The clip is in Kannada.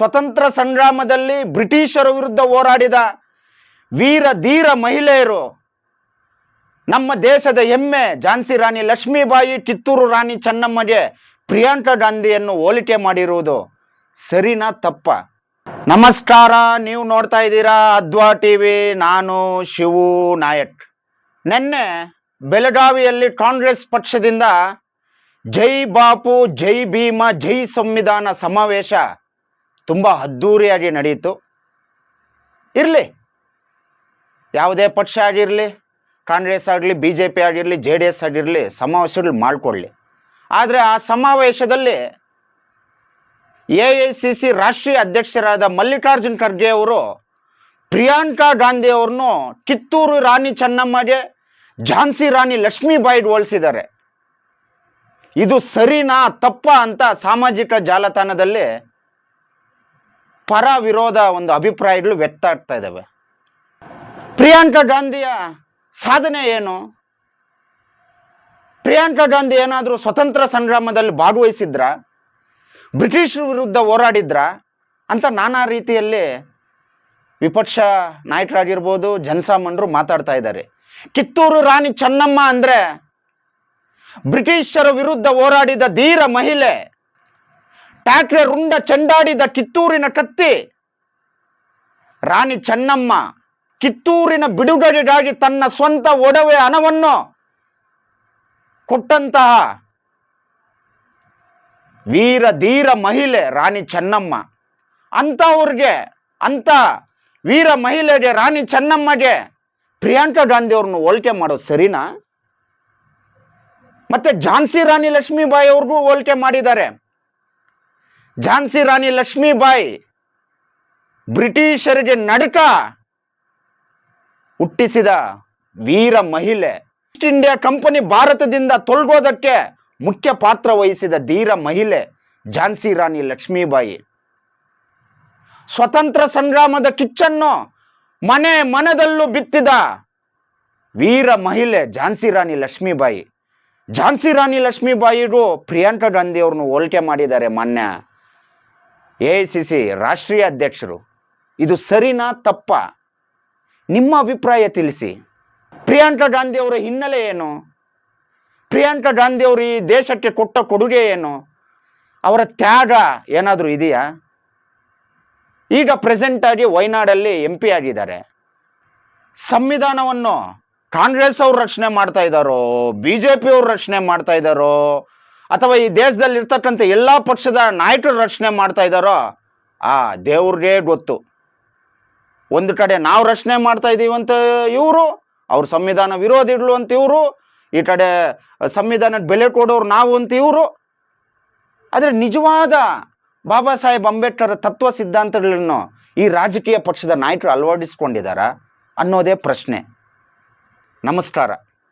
ಸ್ವತಂತ್ರ ಸಂಗ್ರಾಮದಲ್ಲಿ ಬ್ರಿಟಿಷರ ವಿರುದ್ಧ ಹೋರಾಡಿದ ವೀರ, ಧೀರ ಮಹಿಳೆಯರು, ನಮ್ಮ ದೇಶದ ಹೆಮ್ಮೆ, ಝಾನ್ಸಿ ರಾಣಿ ಲಕ್ಷ್ಮೀಬಾಯಿ, ಕಿತ್ತೂರು ರಾಣಿ ಚೆನ್ನಮ್ಮಗೆ ಪ್ರಿಯಾಂಕಾ ಗಾಂಧಿಯನ್ನು ಹೋಲಿಕೆ ಮಾಡಿರುವುದು ಸರಿನಾ ತಪ್ಪ? ನಮಸ್ಕಾರ, ನೀವು ನೋಡ್ತಾ ಇದ್ದೀರಾ ಅದ್ವಾ ಟಿವಿ, ನಾನು ಶಿವು ನಾಯಕ್. ನಿನ್ನೆ ಬೆಳಗಾವಿಯಲ್ಲಿ ಕಾಂಗ್ರೆಸ್ ಪಕ್ಷದಿಂದ ಜೈ ಬಾಪು, ಜೈ ಭೀಮ, ಜೈ ಸಂವಿಧಾನ ಸಮಾವೇಶ ತುಂಬ ಅದ್ಧೂರಿಯಾಗಿ ನಡೆಯಿತು. ಇರಲಿ. ಯಾವುದೇ ಪಕ್ಷ ಆಗಿರಲಿ, ಕಾಂಗ್ರೆಸ್ ಆಗಲಿ ಬಿ ಜೆ ಪಿ ಆಗಿರಲಿ, ಜೆ ಡಿ ಎಸ್ ಆಗಿರಲಿ, ಸಮಾವೇಶಗಳು ಮಾಡಿಕೊಳ್ಳಿ. ಆದರೆ ಆ ಸಮಾವೇಶದಲ್ಲಿ ಎ ಐ ಸಿ ಸಿ ರಾಷ್ಟ್ರೀಯ ಅಧ್ಯಕ್ಷರಾದ ಮಲ್ಲಿಕಾರ್ಜುನ್ ಖರ್ಗೆ ಅವರು ಪ್ರಿಯಾಂಕಾ ಗಾಂಧಿ ಅವ್ರನ್ನು ಕಿತ್ತೂರು ರಾಣಿ ಚೆನ್ನಮ್ಮಗೆ, ಝಾನ್ಸಿ ರಾಣಿ ಲಕ್ಷ್ಮೀಬಾಯಿಗೆ ಹೋಲಿಸಿದ್ದಾರೆ. ಇದು ಸರಿನಾ ತಪ್ಪ ಅಂತ ಸಾಮಾಜಿಕ ಜಾಲತಾಣದಲ್ಲಿ ಪರ ವಿರೋಧ ಒಂದು ಅಭಿಪ್ರಾಯಗಳು ವ್ಯಕ್ತ ಆಗ್ತಾ ಇದ್ದಾವೆ ಪ್ರಿಯಾಂಕಾ ಗಾಂಧಿಯ ಸಾಧನೆ ಏನು? ಪ್ರಿಯಾಂಕಾ ಗಾಂಧಿ ಏನಾದರೂ ಸ್ವತಂತ್ರ ಸಂಗ್ರಾಮದಲ್ಲಿ ಭಾಗವಹಿಸಿದ್ರ? ಬ್ರಿಟಿಷ್ ವಿರುದ್ಧ ಹೋರಾಡಿದ್ರ? ಅಂತ ನಾನಾ ರೀತಿಯಲ್ಲಿ ವಿಪಕ್ಷ ನಾಯಕರಾಗಿರ್ಬೋದು ಜನಸಾಮಾನ್ಯರು ಮಾತಾಡ್ತಾ ಇದ್ದಾರೆ. ಕಿತ್ತೂರು ರಾಣಿ ಚೆನ್ನಮ್ಮ ಅಂದರೆ ಬ್ರಿಟಿಷರ ವಿರುದ್ಧ ಹೋರಾಡಿದ ಧೀರ ಮಹಿಳೆ ಟ್ಯಾಕ್ರೆ ರುಂಡ ಚಂಡಾಡಿದ ಕಿತ್ತೂರಿನ ಕತ್ತಿ. ರಾಣಿ ಚೆನ್ನಮ್ಮ, ಕಿತ್ತೂರಿನ ಬಿಡುಗಡೆಗಾಗಿ ತನ್ನ ಸ್ವಂತ ಒಡವೆ ಹಣವನ್ನು ಕೊಟ್ಟಂತಹ ವೀರ ಧೀರ ಮಹಿಳೆ ರಾಣಿ ಚೆನ್ನಮ್ಮ. ಅಂಥವ್ರಿಗೆ ಅಂತ ವೀರ ಮಹಿಳೆಗೆ ರಾಣಿ ಚೆನ್ನಮ್ಮಗೆ ಪ್ರಿಯಾಂಕಾ ಗಾಂಧಿ ಅವ್ರನ್ನ ಹೋಲಿಕೆ ಮಾಡೋದು ಸರಿನಾ? ಮತ್ತೆ ಝಾನ್ಸಿ ರಾಣಿ ಲಕ್ಷ್ಮೀಬಾಯಿ ಅವ್ರಿಗೂ ಹೋಲಿಕೆ ಮಾಡಿದ್ದಾರೆ. ಝಾನ್ಸಿ ರಾಣಿ ಲಕ್ಷ್ಮೀಬಾಯಿ ಬ್ರಿಟಿಷರಿಗೆ ನಡಕ ಹುಟ್ಟಿಸಿದ ವೀರ ಮಹಿಳೆ. ಈಸ್ಟ್ ಇಂಡಿಯಾ ಕಂಪನಿ ಭಾರತದಿಂದ ತೊಲಗೋದಕ್ಕೆ ಮುಖ್ಯ ಪಾತ್ರ ವಹಿಸಿದ ಧೀರ ಮಹಿಳೆ ಝಾನ್ಸಿ ರಾಣಿ ಲಕ್ಷ್ಮೀಬಾಯಿ. ಸ್ವತಂತ್ರ ಸಂಗ್ರಾಮದ ಕಿಚ್ಚನ್ನು ಮನೆ ಮನದಲ್ಲೂ ಬಿತ್ತಿದ ವೀರ ಮಹಿಳೆ ಝಾನ್ಸಿ ರಾಣಿ ಲಕ್ಷ್ಮೀಬಾಯಿ. ಝಾನ್ಸಿ ರಾಣಿ ಲಕ್ಷ್ಮೀಬಾಯಿಗೂ ಪ್ರಿಯಾಂಕಾ ಗಾಂಧಿ ಅವ್ರನ್ನು ಹೋಲಿಕೆ ಮಾಡಿದ್ದಾರೆ ಮಾನ್ಯ. ಎ ಐ ಸಿ ರಾಷ್ಟ್ರೀಯ ಅಧ್ಯಕ್ಷರು, ಇದು ಸರಿನಾ ತಪ್ಪ? ನಿಮ್ಮ ಅಭಿಪ್ರಾಯ ತಿಳಿಸಿ. ಪ್ರಿಯಾಂಕಾ ಗಾಂಧಿ ಅವರ ಹಿನ್ನೆಲೆ ಏನು? ಪ್ರಿಯಾಂಕಾ ಗಾಂಧಿ ಅವರು ಈ ದೇಶಕ್ಕೆ ಕೊಟ್ಟ ಕೊಡುಗೆ ಏನು? ಅವರ ತ್ಯಾಗ ಏನಾದರೂ ಇದೆಯಾ? ಈಗ ಪ್ರೆಸೆಂಟ್ ಆಗಿ ವಯನಾಡಲ್ಲಿ ಎಂ ಪಿ ಆಗಿದ್ದಾರೆ. ಸಂವಿಧಾನವನ್ನು ಕಾಂಗ್ರೆಸ್ ಅವರು ರಚನೆ ಮಾಡ್ತಾ ಇದ್ದಾರೋ ಬಿ ಜೆ ಪಿ ಅವರು ರಚನೆ ಮಾಡ್ತಾ ಇದ್ದಾರೋ ಅಥವಾ ಈ ದೇಶದಲ್ಲಿ ಇರ್ತಕ್ಕಂಥ ಎಲ್ಲ ಪಕ್ಷದ ನಾಯಕರು ರಚನೆ ಮಾಡ್ತಾ ಇದ್ದಾರೋ, ಆ ದೇವ್ರಿಗೆ ಗೊತ್ತು. ಒಂದು ಕಡೆ ನಾವು ರಚನೆ ಮಾಡ್ತಾ ಇದ್ದೀವಿ ಅಂತ ಇವರು, ಅವ್ರ ಸಂವಿಧಾನ ವಿರೋಧಿಗಳು ಅಂತ ಇವರು, ಈ ಕಡೆ ಸಂವಿಧಾನಕ್ಕೆ ಬೆಲೆ ಕೊಡೋರು ನಾವು ಅಂತ ಇವರು. ಆದರೆ ನಿಜವಾದ ಬಾಬಾ ಸಾಹೇಬ್ ಅಂಬೇಡ್ಕರ್ ತತ್ವ ಸಿದ್ಧಾಂತಗಳನ್ನು ಈ ರಾಜಕೀಯ ಪಕ್ಷದ ನಾಯಕರು ಅಳವಡಿಸ್ಕೊಂಡಿದ್ದಾರಾ ಅನ್ನೋದೇ ಪ್ರಶ್ನೆ. ನಮಸ್ಕಾರ.